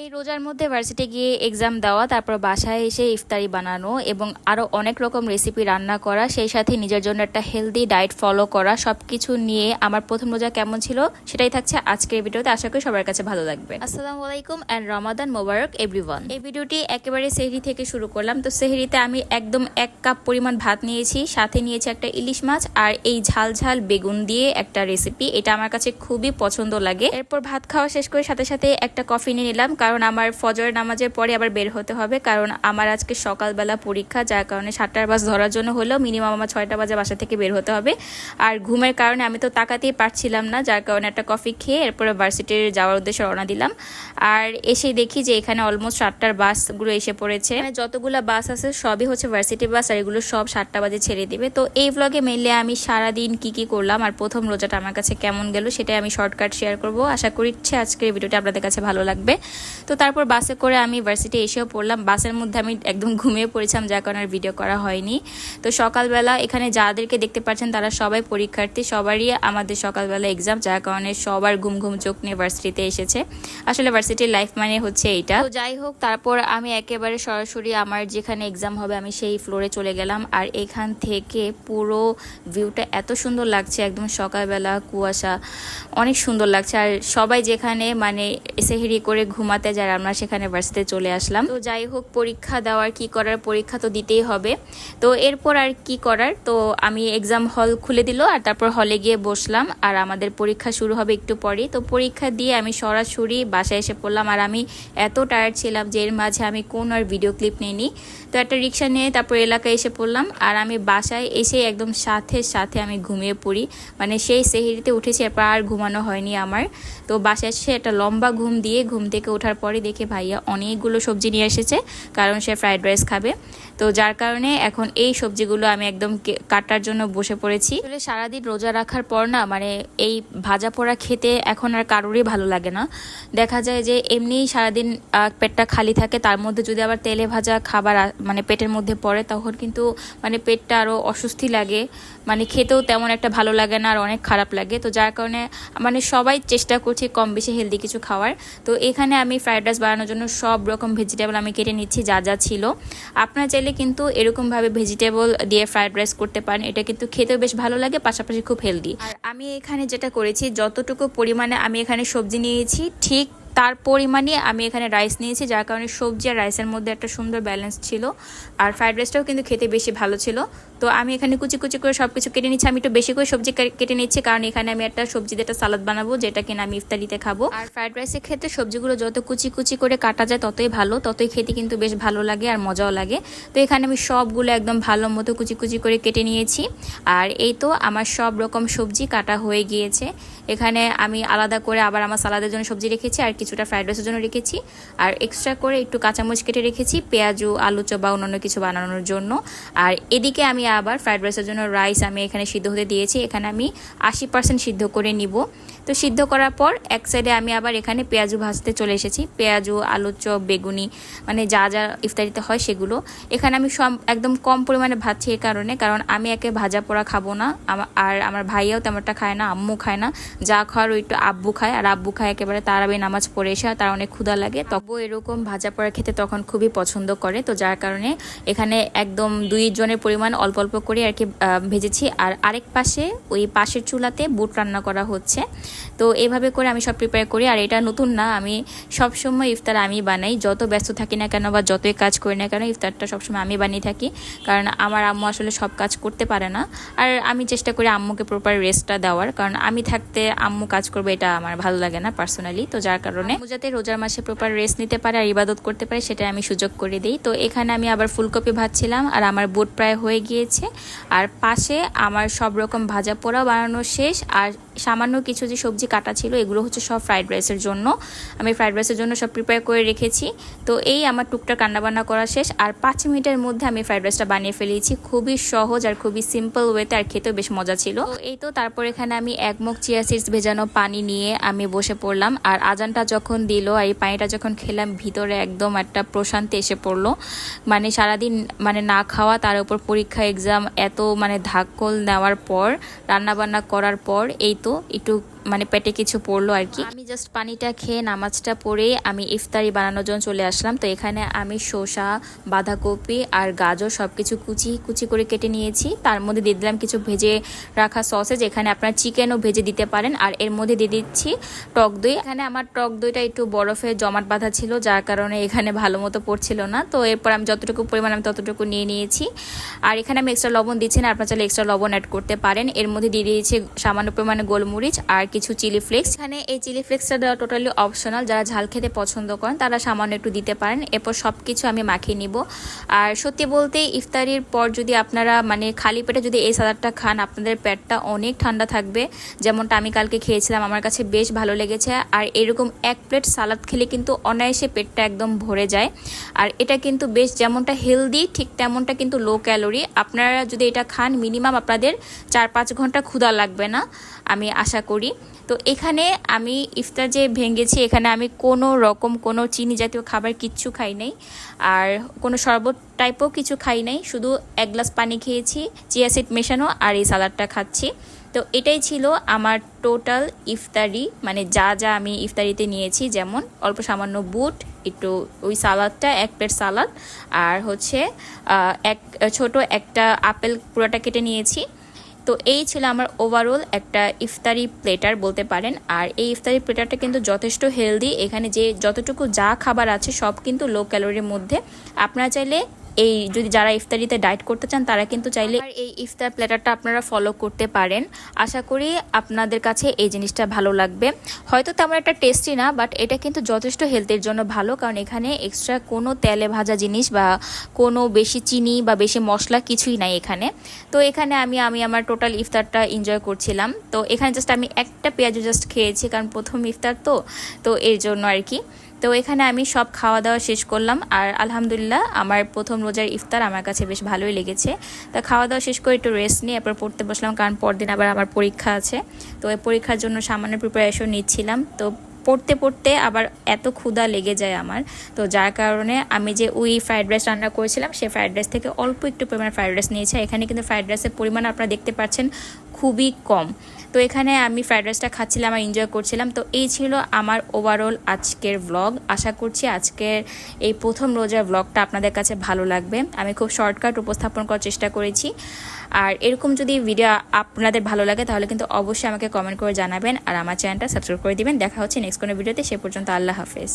এই রোজার মধ্যে ভার্সিটি গিয়ে এক্সাম দেওয়া তারপর বাসায় এসে ইফতারি বানানো এবং আরও অনেক রকম রেসিপি রান্না করা সেই সাথে নিজের জন্য একটা হেলদি ডায়েট ফলো করা সব কিছু নিয়ে আমার প্রথম রোজা কেমন ছিল সেটাই থাকছে আজকের ভিডিওতে। আশা করি সবার কাছে ভালো লাগবে। আসসালামু আলাইকুম অ্যান্ড রমাদান মোবারক এভরিওয়ান এই ভিডিওটি একেবারে সেহরি থেকে শুরু করলাম। তো সেহরিতে আমি একদম এক কাপ পরিমাণ ভাত নিয়েছি সাথে নিয়েছি একটা ইলিশ মাছ আর এই ঝাল ঝাল বেগুন দিয়ে একটা রেসিপি এটা আমার কাছে খুবই পছন্দ লাগে। এরপর ভাত খাওয়া শেষ করে সাথে সাথে একটা কফি নিয়ে নিলাম। কারণ আমার ফজর নামাজের পরে আবার বের হতে হবে। কারণ আমার আজকে সকালবেলা পরীক্ষা, যার কারণে সাতটার বাস ধরার জন্য হলেও মিনিমাম আমার ছয়টা বাজে বাসা থেকে বের হতে হবে। আর ঘুমের কারণে আমি তো তাকাতেই পারছিলাম না, যার কারণে একটা কফি খেয়ে এরপরে ভার্সিটির যাওয়ার উদ্দেশ্যে রওনা দিলাম। আর এসে দেখি যে এখানে অলমোস্ট সাতটার বাসগুলো এসে পড়েছে। মানে যতগুলো বাস আছে সবই হচ্ছে ভার্সিটি বাস আর এগুলো সব সাতটা বাজে ছেড়ে দিবে। তো এই ব্লগে মেনলি আমি সারাদিন কি কি করলাম আর প্রথম রোজাটা আমার কাছে কেমন গেল সেটাই আমি শর্টকাট শেয়ার করব। আশা করছি আজকের ভিডিওটা আপনাদের কাছে ভালো লাগবে। তো তারপর বাসে করে আমি ভার্সিটি এসেও পড়লাম। বাসের মধ্যে আমি একদম ঘুমিয়ে পড়েছিলাম, যার কারণে ভিডিও করা হয়নি। তো সকালবেলা এখানে যাদেরকে দেখতে পাচ্ছেন, তারা সবাই পরীক্ষার্থী, সবারই আমাদের সকালবেলা এক্সাম যার কারণে সবার ঘুম ঘুম চোখ নিয়ে ভার্সিটিতে এসেছে। আসলে ভার্সিটির লাইফ মানে হচ্ছে এইটা। তো যাই হোক, তারপর আমি একেবারে সরাসরি আমার যেখানে এক্সাম হবে, আমি সেই ফ্লোরে চলে গেলাম। আর এখান থেকে পুরো ভিউটা এত সুন্দর লাগছে, একদম সকালবেলা কুয়াশা, অনেক সুন্দর লাগছে। আর সবাই যেখানে মানে এসে সেহেরি করে ঘুমাতে যায় আমরা সেখানে ভার্সিতে চলে আসলাম। তো যাই হোক, পরীক্ষা দেওয়ার কি করার, পরীক্ষা তো দিতেই হবে। তো এরপর আর কি করার? তো আমি এক্সাম হল খুলে দিল আর তারপর হলে গিয়ে বসলাম। আর আমাদের পরীক্ষা শুরু হবে একটু পরেই। তো পরীক্ষা দিয়ে আমি সরাসরি বাসায় এসে পড়লাম। আর আমি এত টায়ার্ড ছিলাম যে এর মাঝে আমি কোন আর ভিডিও ক্লিপ নিইনি। তো একটা রিক্সা নিয়ে তারপর এলাকায় এসে পড়লাম। আর আমি বাসায় এসে একদম সাথে সাথে আমি ঘুমিয়ে পড়ি। মানে সেই সেহেরিতে উঠেছি, এরপর আর ঘুমানো হয়নি আমার। তো বাসায় এসে একটা লম্বা ঘুম দিয়ে ঘুম থেকে ওঠার পরে দেখে ভাইয়া অনেকগুলো সবজি নিয়ে এসেছে, কারণ সে ফ্রাইড রাইস খাবে। তো যার কারণে এখন এই সবজিগুলো আমি একদম কাটার জন্য বসে পড়েছি। আসলে সারাদিন রোজা রাখার পর না মানে এই ভাজা পোড়া খেতে এখন আর কারোরই ভালো লাগে না। দেখা যায় যে এমনিই সারাদিন পেটটা খালি থাকে, তার মধ্যে যদি আবার তেলে ভাজা খাবার মানে পেটের মধ্যে পড়ে, তখন কিন্তু মানে পেটটা আরও অস্বস্তি লাগে। মানে খেতেও তেমন একটা ভালো লাগে না, আর অনেক খারাপ লাগে। তো যার কারণে মানে সবাই চেষ্টা করছি কম বেশি হেলদি কিছু খাওয়ার। তো এখানে আমি ফ্রাইড রাইস বানানোর জন্য সব রকম ভেজিটেবল আমি কেটে নিচ্ছি, যা যা ছিল। আপনারা চাইলে কিন্তু এরকমভাবে ভেজিটেবল দিয়ে ফ্রাইড রাইস করতে পারেন। এটা কিন্তু খেতেও বেশ ভালো লাগে, পাশাপাশি খুব হেলদি আর আমি এখানে যেটা করেছি, যতটুকু পরিমাণে আমি এখানে সবজি নিয়েছি, ঠিক তার পরিমাণে আমি এখানে রাইস নিয়েছি, যার কারণে সবজি আর রাইসের মধ্যে একটা সুন্দর ব্যালেন্স ছিল। আর ফ্রাইড রাইসটাও কিন্তু খেতে বেশি ভালো ছিল। তো আমি এখানে কুচি কুচি করে সব কিছু কেটে নিচ্ছি। আমি একটু বেশি করে সবজি কেটে নিচ্ছি, কারণ এখানে আমি একটা সবজি একটা সালাদ বানাবো, যেটা কিনা আমি ইফতারিতে খাব। আর ফ্রাইড রাইসের ক্ষেত্রে সবজিগুলো যত কুচি কুচি করে কাটা যায়, ততই ভালো, ততই খেতে কিন্তু বেশ ভালো লাগে আর মজাও লাগে। তো এখানে আমি সবগুলো একদম ভালো মতো কুচি কুচি করে কেটে নিয়েছি। আর এই তো আমার সব রকম সবজি কাটা হয়ে গিয়েছে। এখানে আমি আলাদা করে আবার আমার সালাদের জন্য সবজি রেখেছি, আর কিছুটা ফ্রাইড রাইসের জন্য রেখেছি। আর এক্সট্রা করে একটু কাঁচামরিচ কেটে রেখেছি, পেঁয়াজু, আলু চপ বা অন্যান্য কিছু বানানোর জন্য। আর এদিকে আমি আবার ফ্রাইড রাইসের জন্য রাইস আমি এখানে সিদ্ধ হতে দিয়েছি, এখানে আমি আশি পার্সেন্ট সিদ্ধ করে নিব। তো সিদ্ধ করার পর এক সাইডে আমি আবার এখানে পেঁয়াজু ভাজতে চলে এসেছি। পেঁয়াজু, আলু চপ, বেগুনি মানে যা যা ইফতারিতে হয় সেগুলো। এখানে আমি সব একদম কম পরিমাণে ভাজছি এই কারণে, কারণ আমি একে ভাজা পোড়া খাব না। আর আমার ভাইয়াও তেমনটা খায় না, আম্মু খায় না। যা খাওয়ার ওই একটু আব্বু খায়, আর আব্বু খায় একেবারে তারাবি নামাজ পড়ে এসে তার অনেক ক্ষুধা লাগে। তবু এরকম ভাজা পড়া খেতে তখন খুবই পছন্দ করে। তো যার কারণে এখানে একদম দুই জনের পরিমাণ অল্প অল্প করে আর কি ভেজেছি। আর আরেক পাশে ওই পাশের চুলাতে বুট রান্না করা হচ্ছে। তো এভাবে করে আমি সব প্রিপেয়ার করি। আর এটা নতুন না, আমি সবসময় ইফতার আমি বানাই। যত ব্যস্ত থাকি না কেন বা যতই কাজ করি না কেন, ইফতারটা সবসময় আমি বানিয়ে থাকি। কারণ আমার আম্মু আসলে সব কাজ করতে পারে না। আর আমি চেষ্টা করি আম্মুকে প্রপার রেস্টটা দেওয়ার। কারণ আমি থাকতে আম্মু কাজ করবে, এটা আমার ভালো লাগে না পার্সোনালি তো যার কারণে আম্মু যাতে রোজার মাসে প্রপার রেস্ট নিতে পারে আর ইবাদত করতে পারে সেটা আমি সুযোগ করে দিই। তো এখানে আমি আবার ফুলকপি ভাজছিলাম আর আমার বোট প্রায় হয়ে গিয়েছে। আর পাশে আমার সব রকম ভাজা পোড়াও বানানো শেষ আর সামান্য কিছু যে সবজি কাটা ছিল, এগুলো হচ্ছে সব ফ্রাইড রাইসের জন্য। আমি ফ্রাইড রাইসের জন্য সব প্রিপেয়ার করে রেখেছি। তো এই আমার টুকটাক রান্নাবান্না করা শেষ। আর পাঁচ মিনিটের মধ্যে আমি ফ্রাইড রাইসটা বানিয়ে ফেলেছি। খুবই সহজ আর খুবই সিম্পল ওয়েতে আর খেতেও বেশ মজা ছিল। এই তো, তারপর এখানে আমি এক মুখ চিয়া সিডস ভেজানো পানি নিয়ে আমি বসে পড়লাম। আর আজানটা যখন দিল, আর এই পানিটা যখন খেলাম, ভিতরে একদম একটা প্রশান্তি এসে পড়ল। মানে সারাদিন মানে না খাওয়া, তার উপর পরীক্ষা এক্সাম এত মানে ধাক্কল নেওয়ার পর, রান্নাবান্না করার পর, এই একটু মানে পেটে কিছু পড়ল আর কি। আমি জাস্ট পানিটা খেয়ে নামাজটা পড়ে আমি ইফতারি বানানোর জন্য চলে আসলাম। তো এখানে আমি শসা, বাঁধাকপি আর গাজর সব কিছু কুচি কুচি করে কেটে নিয়েছি। তার মধ্যে দিয়ে দিলাম কিছু ভেজে রাখা সসেজ এখানে আপনার চিকেনও ভেজে দিতে পারেন। আর এর মধ্যে দিয়ে দিচ্ছি টক দই। এখানে আমার টক দইটা একটু বরফে জমাট বাঁধা ছিল, যার কারণে এখানে ভালো মতো পড়ছিল না। তো এরপর আমি যতটুকু পরিমাণ আমি ততটুকু নিয়ে নিয়েছি। আর এখানে আমি এক্সট্রা লবণ দিচ্ছি না, আপনার চাইলে এক্সট্রা লবণ অ্যাড করতে পারেন। এর মধ্যে দিয়ে দিয়েছি সামান্য পরিমাণে গোলমরিচ আর কিছু চিলি ফ্লেক্স। এখানে এই চিলি ফ্লেক্সটা দেওয়া টোটালি অপশনাল যারা ঝাল খেতে পছন্দ করেন, তারা সামান্য একটু দিতে পারেন। এরপর সব কিছু আমি মাখিয়ে নিব। আর সত্যি বলতে, ইফতারির পর যদি আপনারা মানে খালি পেটে যদি এই সালাদটা খান, আপনাদের পেটটা অনেক ঠান্ডা থাকবে। যেমনটা আমি কালকে খেয়েছিলাম, আমার কাছে বেশ ভালো লেগেছে। আর এরকম এক প্লেট সালাদ খেলে কিন্তু অনায়াসে পেটটা একদম ভরে যায়। আর এটা কিন্তু বেশ যেমনটা হেলদি ঠিক তেমনটা কিন্তু লো ক্যালোরি আপনারা যদি এটা খান মিনিমাম আপনাদের চার পাঁচ ঘণ্টা ক্ষুধা লাগবে না, আমি আশা করি। তো এখানে আমি ইফতার যে ভেঙেছি, এখানে আমি কোনো রকম কোনো চিনি জাতীয় খাবার কিচ্ছু খাই নাই। আর কোনো শরবত টাইপও কিছু খাই নাই। শুধু এক গ্লাস পানি খেয়েছি চিয়া সিড মেশানো আর এই সালাডটা খাচ্ছি। তো এটাই ছিল আমার টোটাল ইফতারি মানে যা যা আমি ইফতারিতে নিয়েছি। যেমন অল্প সামান্য বুট, একটু ওই সালাদটা এক প্লেট সালাদ। আর হচ্ছে এক, ছোট একটা আপেল পুরোটা কেটে নিয়েছি। তো এই ছিল আমার ওভারঅল একটা ইফতারি প্লেটার বলতে পারেন। আর এই ইফতারি প্লেটারটা কিন্তু যথেষ্ট হেলদি এখানে যে যতটুকু যা খাবার আছে সব কিন্তু লো ক্যালোরির মধ্যে। আপনারা চাইলে এই যদি যারা ইফতারিতে ডায়েট করতে চান, তারা কিন্তু চাইলে এই ইফতার প্ল্যাটারটা আপনারা ফলো করতে পারেন। আশা করি আপনাদের কাছে এই জিনিসটা ভালো লাগবে। হয়তো তেমন একটা টেস্টি না বাট এটা কিন্তু যথেষ্ট হেলথের জন্য ভালো, কারণ এখানে এক্সট্রা কোনো তেলে ভাজা জিনিস বা কোনো বেশি চিনি বা বেশি মশলা কিছুই নাই এখানে। তো এখানে আমি আমি আমার টোটাল ইফতারটা এনজয় করছিলাম। তো এখানে জাস্ট আমি একটা পেঁয়াজও জাস্ট খেয়েছি, কারণ প্রথম ইফতার তো তো এর জন্য আর কি। তো এখানে আমি সব খাওয়া দাওয়া শেষ করলাম। আর আলহামদুলিল্লাহ আমার প্রথম রোজার ইফতার আমার কাছে বেশ ভালোই লেগেছে। তা খাওয়া দাওয়া শেষ করে একটু রেস্ট নিয়ে এরপর পড়তে বসলাম কারণ পরদিন আবার আমার পরীক্ষা আছে। তো ওই পরীক্ষার জন্য সামান্য প্রিপারেশন নিচ্ছিলাম। তো পড়তে পড়তে আবার এত ক্ষুধা লেগে যায় আমার। তো যার কারণে আমি যে ওই ফ্রাইড রাইস রান্না করেছিলাম সেই ফ্রাইড রাইস থেকে অল্প একটু পরিমাণ ফ্রাইড রাইস নিয়েছে। এখানে কিন্তু ফ্রাইড রাইসের পরিমাণ আপনারা দেখতে পাচ্ছেন খুবই কম। তো এখানে আমি ফ্রাইড রাইসটা খাচ্ছিলাম আর এনজয় করছিলাম। তো এই ছিল আমার ওভারঅল আজকের ব্লগ আশা করছি আজকের এই প্রথম রোজার ব্লগটা আপনাদের কাছে ভালো লাগবে। আমি খুব শর্টকাট উপস্থাপন করার চেষ্টা করেছি। আর এরকম যদি ভিডিও আপনাদের ভালো লাগে, তাহলে কিন্তু অবশ্যই আমাকে কমেন্ট করে জানাবেন। আর আমার চ্যানেলটা সাবস্ক্রাইব করে দিবেন। দেখা হচ্ছে নেক্সট কোনো ভিডিওতে সে পর্যন্ত আল্লাহ হাফেজ।